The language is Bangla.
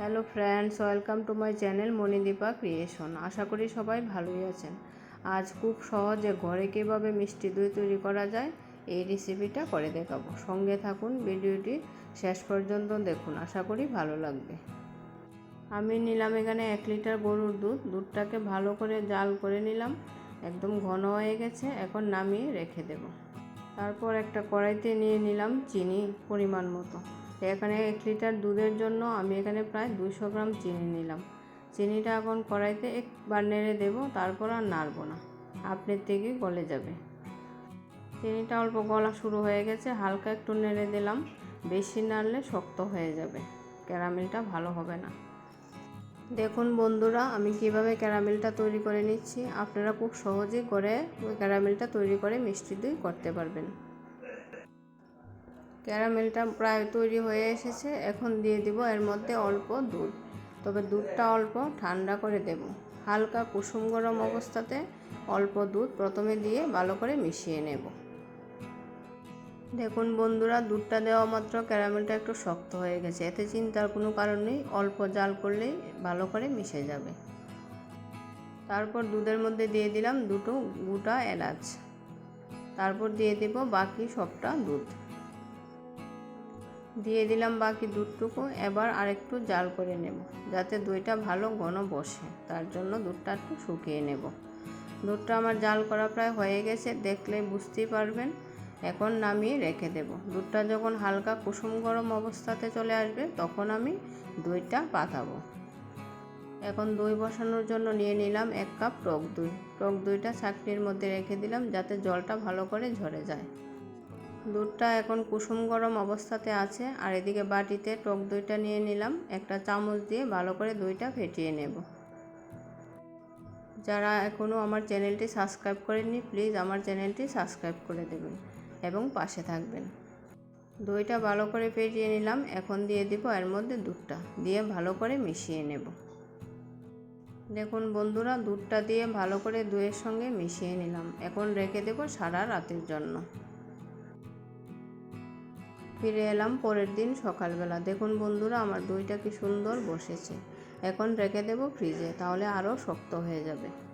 Hello friends, welcome to my channel Manidipa creation. আশা করি সবাই ভালোই আছেন। আজ খুব সহজে ঘরে কীভাবে মিষ্টি দই তৈরি করা যায়, এই রেসিপিটা করে দেখাবো। সঙ্গে থাকুন, ভিডিওটি শেষ পর্যন্ত দেখুন, আশা করি ভালো লাগবে। আমি নিলাম এখানে এক লিটার গরুর দুধ। দুধটাকে ভালো করে জাল করে নিলাম। একদম ঘন হয়ে গেছে, এখন নামিয়ে রেখে দেব। তারপর একটা কড়াইতে নিয়ে নিলাম চিনি পরিমাণ মতো। এখানে এক লিটার দুধের জন্য আমি এখানে প্রায় দুশো গ্রাম চিনি নিলাম। চিনিটা এখন কড়াইতে একবার নেড়ে দেব, তারপর আর নাড়বো না। আপনার থেকে গলে যাবে। চিনিটা অল্প গলা শুরু হয়ে গেছে, হালকা একটু নেড়ে দিলাম। বেশি নাড়লে শক্ত হয়ে যাবে, ক্যারামেলটা ভালো হবে না। দেখুন বন্ধুরা, আমি কীভাবে ক্যারামেলটা তৈরি করে নিচ্ছি। আপনারা খুব সহজেই করে ওই ক্যারামেলটা তৈরি করে মিষ্টি দই করতে পারবেন। ক্যারামেলটা প্রায় তৈরি হয়ে এসেছে, এখন দিয়ে দিব এর মধ্যে অল্প দুধ। তবে দুধটা অল্প, ঠান্ডা করে দেব। হালকা কুসুম গরম অবস্থাতে অল্প দুধ প্রথমে দিয়ে ভালো করে মিশিয়ে নেব। দেখুন বন্ধুরা, দুধটা দেওয়া মাত্র ক্যারামেলটা একটু শক্ত হয়ে গেছে। এতে চিন্তার কোনো কারণ নেই, অল্প জাল করলেই ভালো করে মিশে যাবে। তারপর দুধের মধ্যে দিয়ে দিলাম দুটো গোটা এলাচ। তারপর দিয়ে দেব বাকি সবটা দুধ। দিয়ে দিলাম বাকি দুধটুকু, এবার আরেকটু জাল করে নেব, যাতে দইটা ভালো ঘন বসে, তার জন্য দুধটা একটু শুকিয়ে নেব। দুধটা আমার জাল করা প্রায় হয়ে গেছে, দেখলে বুঝতেই পারবেন। এখন নামিয়ে রেখে দেব। দুধটা যখন হালকা কুসুম গরম অবস্থাতে চলে আসবে, তখন আমি দইটা পাতাবো। এখন দই বসানোর জন্য নিয়ে নিলাম এক কাপ টক দই। টক দইটা ছাকনির মধ্যে রেখে দিলাম, যাতে জলটা ভালো করে ঝরে যায়। দুধটা এখন কুসুম গরম অবস্থাতে আছে, আর এদিকে বাটিতে টক দইটা নিয়ে নিলাম। একটা চামচ দিয়ে ভালো করে দইটা ফেটিয়ে নেব। যারা এখনও আমার চ্যানেলটি সাবস্ক্রাইব করেননি, প্লিজ আমার চ্যানেলটি সাবস্ক্রাইব করে দেবেন এবং পাশে থাকবেন। দইটা ভালো করে ফেটিয়ে নিলাম। এখন দিয়ে দিব এর মধ্যে দুধটা। দিয়ে ভালো করে মিশিয়ে নেব। দেখুন বন্ধুরা, দুধটা দিয়ে ভালো করে দইয়ের সঙ্গে মিশিয়ে নিলাম। এখন রেখে দেব সারা রাতের জন্য। ফিরে এলাম পরের দিন সকালবেলা। দেখুন বন্ধুরা, আমার দইটা কি সুন্দর বসেছে। এখন রেখে দেব ফ্রিজে তাহলে আরও শক্ত হয়ে যাবে।